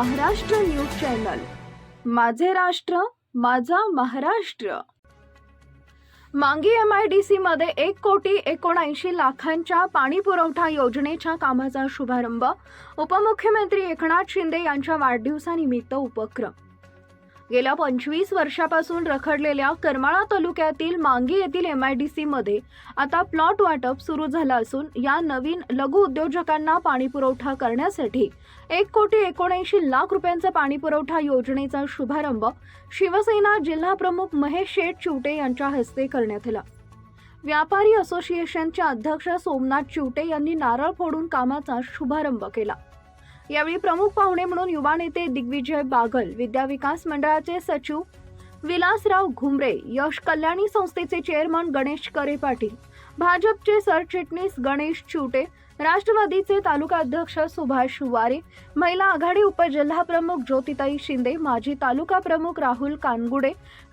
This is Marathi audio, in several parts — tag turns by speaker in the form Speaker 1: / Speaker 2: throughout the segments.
Speaker 1: Maharashtra news channel. माझे राष्ट्र माझा महाराष्ट्र. मांगी एम आय डी सी मध्ये एक कोटी एकोणऐंशी लाखांच्या पाणी पुरवठा योजनेच्या कामाचा शुभारंभ उपमुख्यमंत्री एकनाथ शिंदे यांच्या वाढदिवसानिमित्त उपक्रम. गेल्या पंचवीस वर्षापासून रखडलेल्या करमाळा तालुक्यातील मांगी येथील एम आय डी सीमध्ये आता प्लॉट वाटप सुरू झालं असून या नवीन लघु उद्योजकांना पाणी पुरवठा करण्यासाठी एक कोटी एकोणऐंशी लाख रुपयांचा पाणी पुरवठा योजनेचा शुभारंभ शिवसेना जिल्हा प्रमुख महेश शेठ चिवटे यांच्या हस्ते करण्यात आला. व्यापारी असोसिएशनचे अध्यक्ष सोमनाथ चिवटे यांनी नारळ फोडून कामाचा शुभारंभ केला. यावेळी प्रमुख पाहुणे म्हणून युवा नेते दिग्विजय बागल विद्या विकास मंडळाचे सचिव विलासराव घुमरे यश कल्याणी संस्थेचे चेअरमन गणेश करे पाटील भाजपचे सरचिटणीस गणेश चिवटे राष्ट्रवादीचे तालुका अध्यक्ष सुभाष वारे महिला आघाडी उपजिल्हा प्रमुख ज्योतिताई शिंदे माजी तालुका प्रमुख राहुल कानगुडे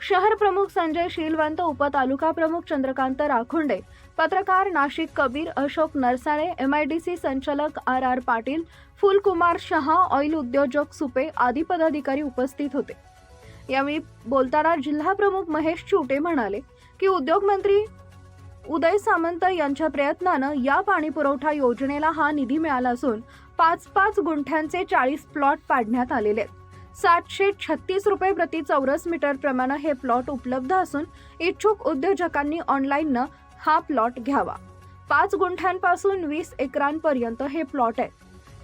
Speaker 1: शहर प्रमुख संजय शीलवंत उपतालुका प्रमुख चंद्रकांत राखुंडे पत्रकार नाशिक कबीर अशोक नरसाळे एमआयडीसी संचालक R R Patil Phulkumar Shah oil उद्योजक सुपे आदी पदाधिकारी उपस्थित होते. यावेळी बोलताना जिल्हा प्रमुख महेश चुटे म्हणाले की उद्योगमंत्री उदय सामंत यांच्या प्रयत्नानं या पाणी पुरवठा योजनेला हा निधी मिळाला असून पाच पाच गुंठ्यांचे चाळीस प्लॉट पाडण्यात आलेले आहेत. सातशे छत्तीस रुपये प्रति चौरस मीटर प्रमाणे हे प्लॉट उपलब्ध असून इच्छुक उद्योजकांनी ऑनलाईननं हा प्लॉट घ्यावा. पाच गुंठ्यांपासून वीस एकरांपर्यंत हे प्लॉट आहेत.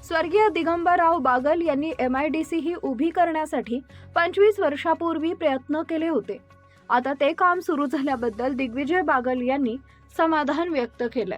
Speaker 1: स्वर्गीय दिगंबरराव बागल यांनी एम आय डी सी ही उभी करण्यासाठी पंचवीस वर्षापूर्वी प्रयत्न केले होते. आता ते काम सुरू झाल्याबद्दल दिग्विजय बागल यांनी समाधान व्यक्त केलंय.